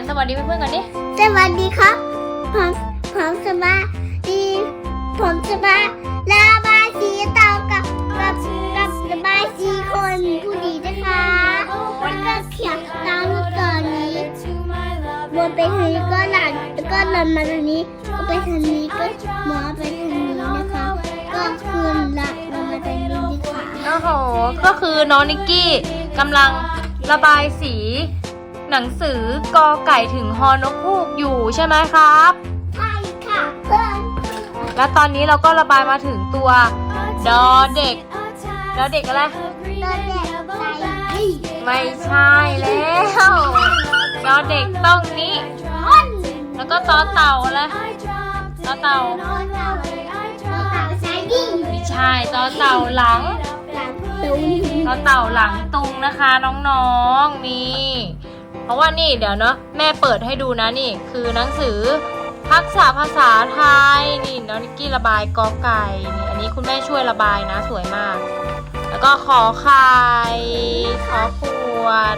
นสวัสดีเพื่อนๆกันดิสวัสดีครับ ผมผมสมาดีผมสมาระบายสีเตากับกับกับระบายสีคนผู้ดีนะคะแล้วก็เขียนตามลูกศรนี้วนไปทางนี้ก็หลังแล้วก็หลันมาทางนี้ก็ไปทางนี้ก็หมอไปทางนี้นะคะ ก็คือหลักเรามาทางนี้นะคะโอ้โหก็คือน้องนิกกี้กำลังระบายสี หนังสือกอไก่ถึงฮอนกฮูกอยู่ใช่ไหมครับ ใช่ค่ะเพื่อนและตอนนี้เราก็ระบายมาถึงตัวดอเด็กดอเด็กอะไรตอนเด็กใจดีไม่ใช่แล้วดอเด็กต้องนี้ อ้นแล้วก็ต่อเต่าอะไรต่อเต่าโดนเต่าโดนเต่าใจดีไม่ใช่ต่อเต่าหลัง หลังตุ้งต่อเต่าหลังตุงนะคะน้องๆนี่เพ ราะว่านี่เดี๋ยวเนาะแม่เปิดให้ดูนะนี่คือหนังสือทักษะภาษาไทยนี่น้องนิกกี้ระบายกอไก่นี่อันนี้คุณแม่ช่วยระบายนะสวยมาก แล้วก็ขอไข่ขอขวด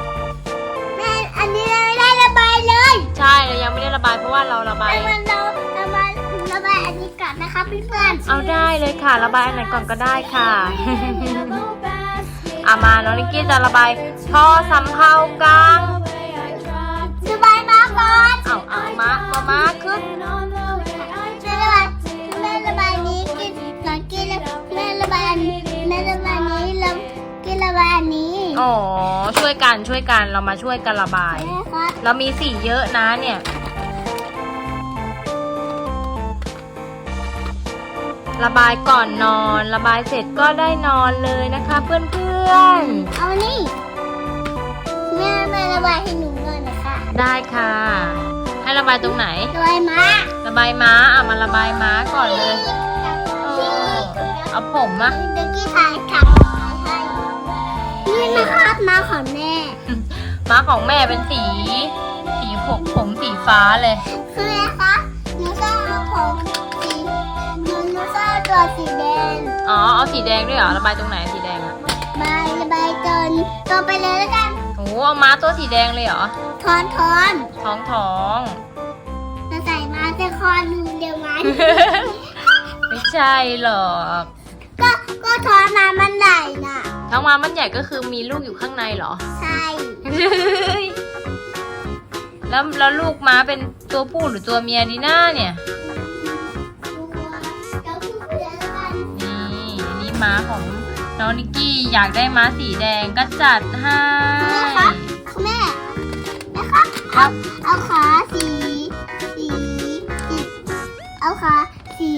แม่อันนี้เราไม่ได้ระบายเลยใช่เรายังไม่ได้ระบายเพราะว่าเราระบายแต่มันเราระบายระบายอันนี้ก่อนนะคะเพื่อนเอาได้เลยค่ะ ระบายอันไหนก่อนก็ได้ค่ะอามาน้องนิกกี้จะระบายท่อสำเภากลาง ๆระบายมาก่อนเอาเอามามามาขึ้นแม่ระบายแม่ระบายนี้กินหลังกินแล้วแม่ระบายอันนี้แม่ระบายนี้แล้วกินระบายอันนี้อ๋อช่วยกันช่วยกันเรามาช่วยกันระบาย แม่ครับ เรามีสีเยอะนะเนี่ย ระบายก่อนนอน ระบายเสร็จก็ได้นอนเลยนะคะ เพื่อนเอานี่แม่แม่ระบายให้หนู ได้ค่ะ ให้ระบายตรงไหนระบายมาระบายม้าอะมาระบายม้าก่อนเลย เออเอาผมอะเด็กกี้ถ่ายกลับให้นี่นะครับมาของแม่ ม้าของแม่เป็นสี สีผมผมสีฟ้าเลย คือไงคะหนูชอบเอาผมสีหนูหนูชอบตัวสีแดง อ๋อ เอาสีแดงด้วยเหรอ ระบายตรงไหนสีแดงอะ บายระบายจนตัวไปเลยแล้วกันโอ้ เอาม้าตัวสีแดงเลยเหรอ ทอนทอนท้องท้องจะใส่มาจะคอดูเดียวไหมไม่ใช่หรอกก็ก็ทอนมามันไหลน่ะ ท้องม้ามันใหญ่ก็คือมีลูกอยู่ข้างในเหรอ ใช่ แล้วแล้วลูกม้าเป็นตัวผู้หรือตัวเมียดีน่าเนี่ยตัวเดี๋ยวคือเพื่อนกันนี่นี่ม้าของ น้องนิกกี้อยากได้ม้าสีแดงก็จัดให้แม่คะแม่แม่คะเอาเอาขาสีสีสีเอาขาสี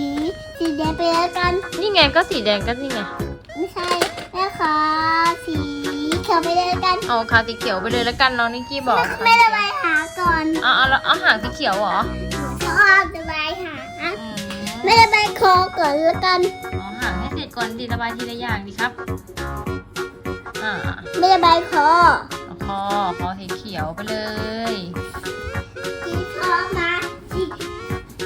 สีแดงไปแล้วกัน นี่ไงก็สีแดงก็นี่ไงไม่ใช่แม่ขาสีเขียวไปเลยแล้วกันเอาคาสีเขียวไปเลยแล้วกันน้องนิกกี้บอกแม่ระบายหาก่อนเอาเอาแล้วเอาหางสีเขียวเหรอชอบระบายหาอืมแม่ระบายคอก่อนแล้วกัน ก่อนดีระบายทีละอย่างดีครับ อ่าแม่ระบายคอเอาคอคอสีเขียวไปเลยสีคอมาสี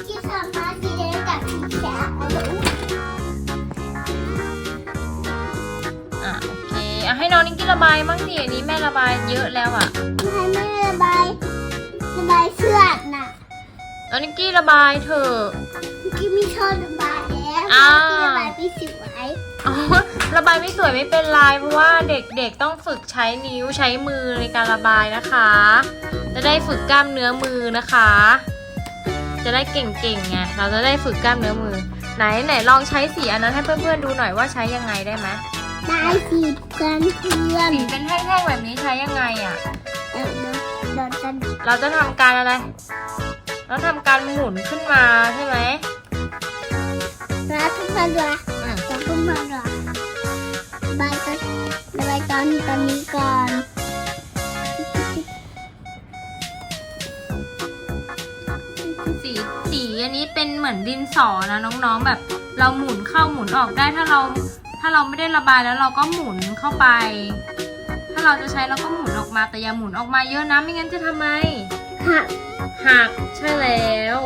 สีคอมาสีแดงกับสีเขียวเอาไปอุ๊ยอะโอเคอะให้น้องนิกกี้ระบายบ้างดิอันนี้แม่ระบายเยอะแล้วอะให้แม่ระบายระบายเสื้อน่ะน้องนิกกี้ระบายเถอะเมื่อกี้มีชอบระบายแล้วอ่าเมื่อกี้ระบายพี่สิวไว้ อ๋อระบายไม่สวยไม่เป็นไรเพราะว่าเด็กๆต้องฝึกใช้นิ้วใช้มือในการระบายนะคะ จะได้ฝึกกล้ามเนื้อมือนะคะ จะได้เก่งๆไงเราจะได้ฝึกกล้ามเนื้อมือ ไหนไหนลองใช้สีอันนั้นให้เพื่อนๆดูหน่อยว่าใช้ยังไงได้ไหมได้สีเพื่อนเพื่อนสีเป็นแท่งๆแบบนี้ใช้ยังไงอะเดี๋ยวเดี๋ยวเดี๋ยวจะเราจะทำการอะไร เราทำการหมุนขึ้นมาใช่ไหมรัดทุกคนด้วยอืมรัดทุ กคนด้วยระบายตอนระบายตอนตอนนี้ก่อนสีสีอันนี้เป็นเหมือนดินสอนะน้องๆแบบเราหมุนเข้าหมุนออกได้ถ้าเรา ถ้าเราไม่ได้ระบายแล้วเราก็หมุนเข้าไป ถ้าเราจะใช้เราก็หมุนออกมาแต่อย่าหมุนออกมาเยอะนะไม่งั้นจะทำไมหักหักใช่แล้ว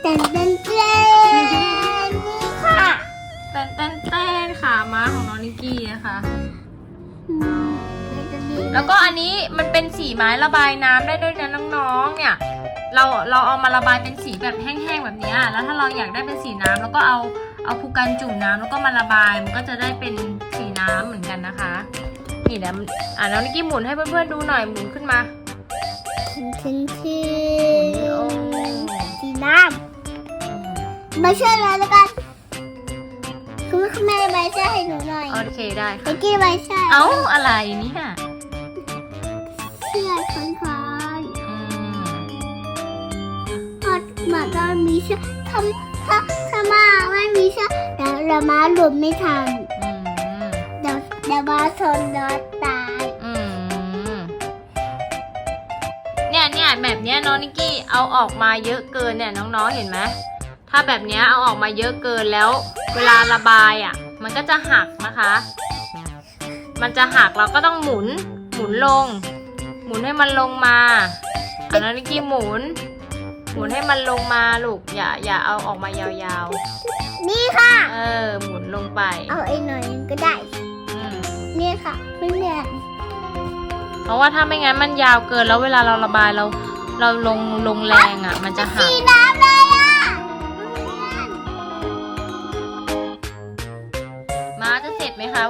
เต้นเกกี้นะคะอืมเต้นเต้นแล้วก็อันนี้มันเป็นสีไม้ระบายน้ำได้ด้วยนะน้องๆ เนี่ย เราเราเอามาระบายเป็นสีแบบแห้งๆแบบเนี้ยแล้วถ้าเราอยากได้เป็นสีน้ำแล้วก็เอาเอาภูกันจุ่มน้ำแล้วก็มาระบายมันก็จะได้เป็นสีน้ำเหมือนกันนะคะ นี่เดี๋ยวอะน้องนิกกี้หมุนให้เพื่อนๆดูหน่อยหมุนขึ้นมาขึ้นขึ้นขึ้โอ้นสีน้ำมาช่วยเราแล้วกั นคุณแม่ใบช่วยให้หนูหน่อยโอเคได้เมื่ค่ะอกี้ใบช่วยเอ้าอะไรเนี่ยเสื้อคอนคอนอืมพอหมาตอนมีเสื้อทำถ้าถ้ามาไม่มีเสื้อเดี๋ยวเรามาหลุดไม่ทันอืมเดี๋ยวเดี๋ยวมาชนรถตายอืมเนี่ยเนี่ยแบบเนี้ยน้องนิกกี้เอาออกมาเยอะเกินเนี่ยน้องๆเห็นไหมถ้าแบบเนี้ยเอาออกมาเยอะเกินแล้ว เวลาระบายอะ มันก็จะหักนะคะ มันจะหักเราก็ต้องหมุน หมุนลง หมุนให้มันลงมาอะน้องนิกกี้หมุน หมุนให้มันลงมาลูก อย่า อย่าเอาออกมายาวนี่ค่ะๆ เออ หมุนลงไปเอาไอ้หน่อยนึงก็ได้ อืมนี่ค่ะเพื่อนเพราะว่าถ้าไม่งั้นมันยาวเกินแล้วเวลาเราระบายเรา เราลงลงแรงอะ มันจะหัสีกน้ำเลย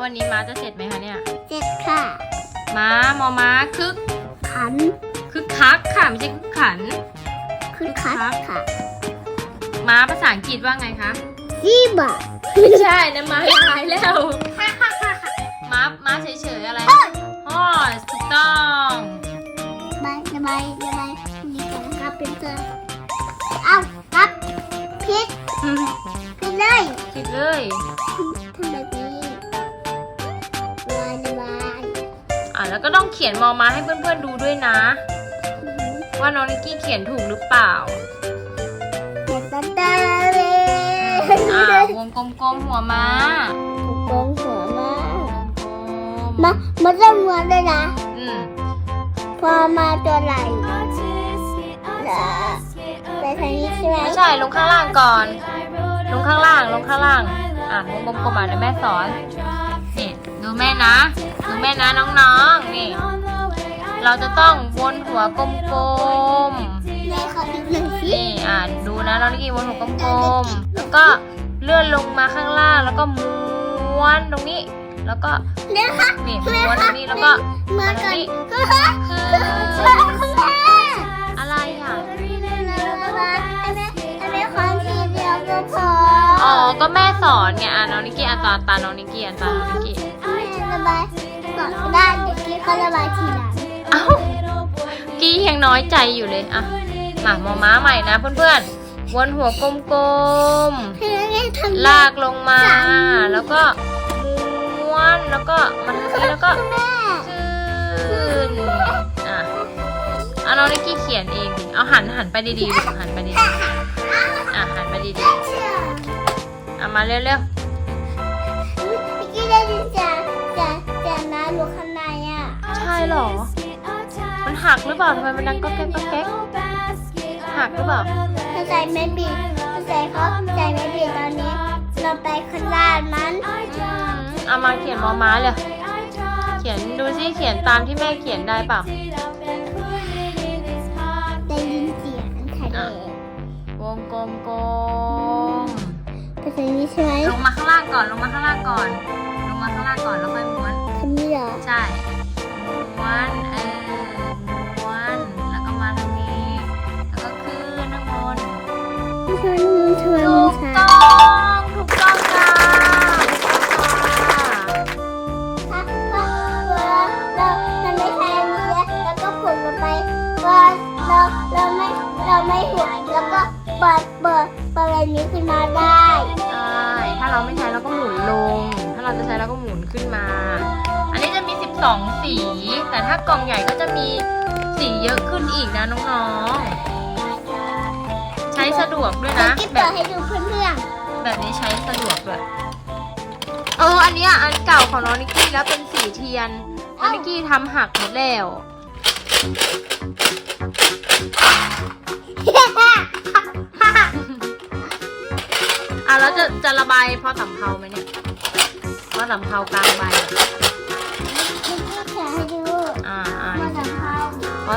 วันนี้ม้าจะเสร็จไหมคะเนี่ย เจ็ดค่ะ ม้ามอม้าคึกขัน คึกคักค่ะไม่ใช่คึกขันคือคัดค่ะ ม้าภาษาอังกฤษว่าไงคะซีบะไม่ใช่นะม้าตายแล้ว ม้าม้าเฉยๆอะไรฮอสถูกต้องบายบายบายนี่กันนะครับเป็นเพื่อนเอาครับพิษพิษเลยคิดเลยทำแบบนี้ แล้วก็ต้องเขียนมอม้าให้เพื่อนๆดูด้วยนะ ว่าน้องนิกกี้เขียนถูกหรือเปล่าเด็กตาตาเลยอ่าวงกลมๆหัวม้าโกงหัวมากกลมมามาเริ่มม้วนเลยนะอืมพอมาตัวไหลแล้วไปทางนี้ใช่ไหมไม่ใช่ลงข้างล่างก่อน ลงข้างล่างลงข้างล่าง อะวงกลมๆอะเดี๋ยวแม่สอนนี่ดูแม่นะดู แม่นะน้องๆ นี่ เราจะต้องวนหัวกลมแม่ขออีกหนึ่งๆสินี่อะดูนะน้องนิกกี้วนหัวกลมๆ แล้วก็เลื่อนลงมาข้างล่างแล้วก็ม้วนตรงนี้ แล้วก็นี่คะนี่ม้วนตรงนี้แล้วก็เมื่อมาตรงอนนี้ก็ฮะคือคุณแม่อะไรอะให้แม่ให้แม่ความทีเดียวก็พออ๋อก็แม่สอนไงอะน้องนิกกี้อะตาตาน้องนิกกี้อะตาน้องนิกกี้ ระบายก่อนก็ได้เดี๋ยวกี้เขาระบายทีหลังเอ้ากี้ยังน้อยใจอยู่เลยอะมาหมอม้าใหม่นะเพื่อนๆ วนหัวกลมให้แม่ทำๆลากลงมา แล้วก็ม้วนแล้วก็มาทางนี้แล้วก็แม่ขึ้นอะเอาน้องนิกกี้เขียนเองดิเอาหันหันไปดีๆลูกหันไปดีๆอะหันไปดีเชื่อๆอะมาเร็วเมื่อกี้ได้ยินเสีย อยู่ข้างในอะๆใช่เหรอ มันหักหรือเปล่าทำไมมันดังก็แก๊กก็แก๊กหักหรือเปล่าถ้าใจไม่บีบถ้าใจเขาใจไม่บีบตอนนี้ เราไปข้างล่างมันอืมเอามาเขียนมอม้าเลย เขียนดูซิเขียนตามที่แม่เขียนได้เปล่าได้ยินเสียงทะเลวงกลมกลมไปทางนี้ใช่ไหมลงมาข้างล่างก่อนลงมาข้างล่างก่อน ลงมาข้างล่างก่อนแล้วค่อยม้วนทางนี้ เหรอ ใช่ม้วนเออม้วนแล้วก็มาทางนี้ แล้วก็ขึ้นข้างบนไม่ใช่มือเธอถูกต้ซ้าองถูกต้องถูกต้องค่ะถ้าเราเราเราไม่ใช้อันนี้แล้วก็ผลลงไปว่าเราเราไม่เราไม่หัวแล้วก็เปิดเปิดเปิดอันนี้ขึ้นมาได้ ใช่ถ้าเราไม่ใช้เราก็หมุนลง ถ้าเราจะใช้เราก็หมุน 2 สี แต่ถ้ากล่องใหญ่ก็จะมีสีเยอะขึ้นอีกนะน้องๆ ใช้สะดวกด้วยนะแบบให้ดูเพื่อนแบบนี้ใช้สะดวกแบบยเอออันนี้อันเก่าของน้องนิกกี้แล้วเป็นสีเทียนน้องนิกกี้ทำหักหมดแล้วอะแล้วจะจะระบายพอสำเพาไหมเนี่ยพอสำเพากลางใบ ๆกิ๊บเปิดให้ดูอ่าอ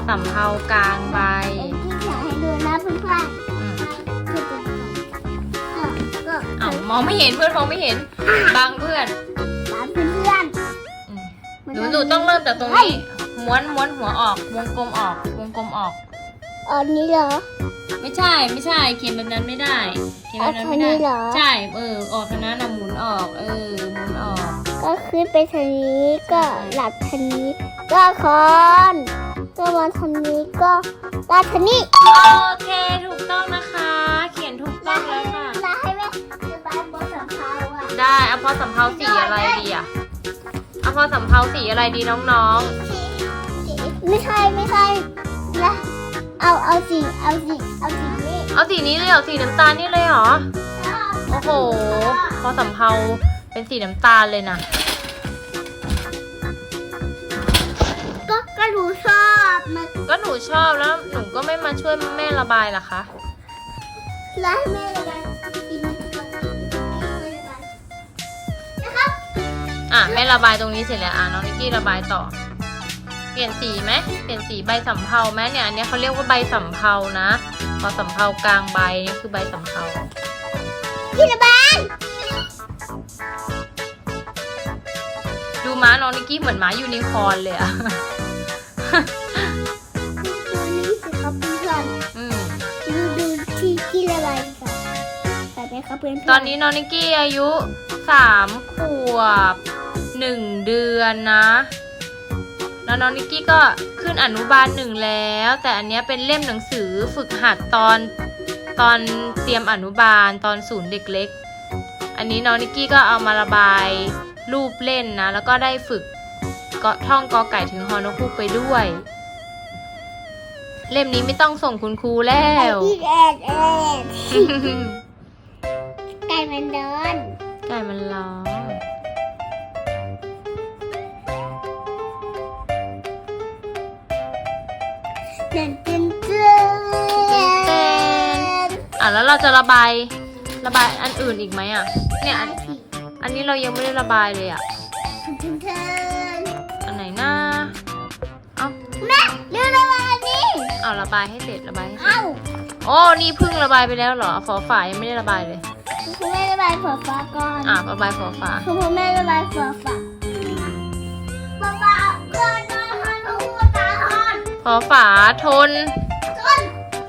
สำเภากลางใบเอ็งที่อยากให้ดูนะเพื่อนอืมๆคือเป็นแบบก็อ้าวมองไม่เห็นเพื่อนมองไม่เห็นบังเพื่อนตามเพื่อนอืมๆหนูหนูต้องเริ่มจากตรงนี้ม้วนม้วนหัวออกวงกลมออกวงกลมออก อันนี้เหรอ ไม่ใช่ไม่ใช่เขียนแบบนั้นไม่ได้ เขียนแบบนั้นไม่ได้ เอาทางนี้เหรอ ใช่เออออกคณะนะหมุนออก เออหมุนออก ก็ขึ้นไปทางนี้ก็หลับทางนี้ก็คอนก็มาทางนี้ก็ลาดทางนี้โอเคถูกต้องนะคะ เขียนถูกต้องแล้วค่ะ ลาให้แม่จะไปบนสัมภาระได้เอาพอสำเภาสีอะไรดีอะเอาพอสำเภาสีอะไรดีน้องไม่ใช่ไม่ใช่ละเอาเอาสีเอาสีเอาสีนี้ๆ เอาสีนี้เลยเหรอสีน้ำตาลนี่เลยเหรอ โอ้โห พอสำเภา เป็นสีน้ำตาลเลยนะ ก็ก็หนูชอบมันก็หนูชอบแล้วหนูก็ไม่มาช่วยแม่ระบายล่ะคะลาให้แม่เลยนะกินนะครับอะแม่ระบายตรงนี้เสร็จแล้วอะน้องนิกกี้ระบายต่อ เปลี่ยนสีไหมเปลี่ยนสีใบสำเภาไหมเนี่ยอันเนี้ยเขาเรียกว่าใบสำเภานะ พอสำเภากลางใบนี่คือใบสำเภา พี่ระบาย ดูม้าน้องนิกกี้เหมือนม้ายูนิคอร์นเลยอะตัวนี้สิครับเพื่อนอืมๆดูดูที่ที่ระบายก่อนใส่ไหมครับเพื่อนๆตอนนี้น้องนิกกี้อายุสามขวบหนึ่งเดือนนะ แล้วน้องนิกกี้ก็ขึ้นอนุบาลหนึ่งแล้ว แต่อันเนี้ยเป็นเล่มหนังสือฝึกหัดตอนตอนเตรียมอนุบาลตอนศูนย์เด็กเล็ก อันนี้น้องนิกกี้ก็เอามาระบาย รูปเล่นนะ แล้วก็ได้ฝึกก็ท่องกอไก่ถึงฮอนกฮูกไปด้วย เล่มนี้ไม่ต้องส่งคุณครูแล้วอีกแอดแอดไก่มันเดินไก่มันร้องเดินเต้นเต้นอะแล้วเราจะระบายระบายอันอื่นอีกไหมอะ เนี่ยอัน อันนี้เรายังไม่ได้ระบายเลยอะเต้นเต้นอันไหนนะเอาแม่เรื่องอะไรนี่เอาระบายให้เสร็จระบายให้เสร็จเอ้าโอ้นี่เพิ่งระบายไปแล้วเหรอฝอฝายังไม่ได้ระบายเลยคุณแม่ระบายฝาฟ้าก่อนอะระบายฝอฝาคุณแม่ระบายฝาฟ้าฝาฟ้าเพื่อนนอนหันหัวตาหอนฝอฝาทนต้น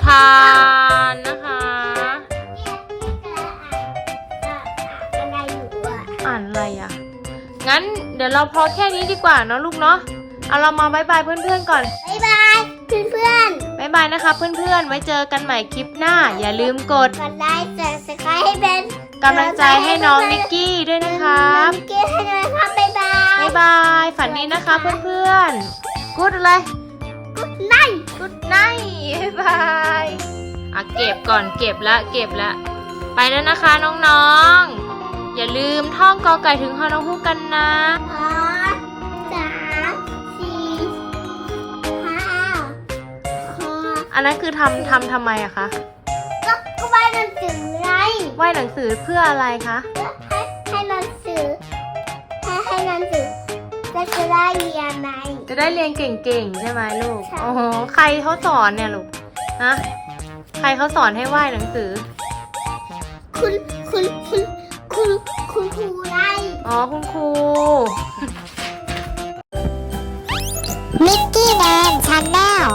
ทานนะ งั้นเดี๋ยวเราพอแค่นี้ดีกว่าเนาะลูกเนาะ เอาเรามาบายบายเพื่อนๆก่อน บ๊ายบายเพื่อนบายบายนะคะเพื่อนๆ ไว้เจอกันใหม่คลิปหน้า อย่าลืมกดๆกดไลค์กดซับสไครต์ให้เป็นกำลังใจให้น้องนิกกี้ด้วยนะครับนิกกี้ให้ด้วยครับบ๊ายบายบ๊ายบาย ฝันดีนะคะเพื่อนๆกูดอะไรนั่นกูดไนบ๊ายบายอะเก็บก่อนเก็บละเก็บละ ไปแล้วนะคะน้องๆ อย่าลืมท่องกอไก่ถึงฮอนองฮูกกันนะ สองสามสี่ห้าหกอันนั้นคือทำทำทำไมอะคะก็ก็ใบหนังสือไงไหว้หนังสือเพื่ออะไรคะให้ให้หนังสือให้ให้หนังสือก็จะได้เรียนไงจะได้เรียนเก่งๆ ใช่ไหมลูก ใช่ โอ้โห ใครเขาสอนเนี่ยลูก ฮะ ใครเขาสอนให้ไหว้หนังสือ คุณคุณคุณ คุณคุณครูไงอ๋อคุณครู มิกกี้แมนชาแนล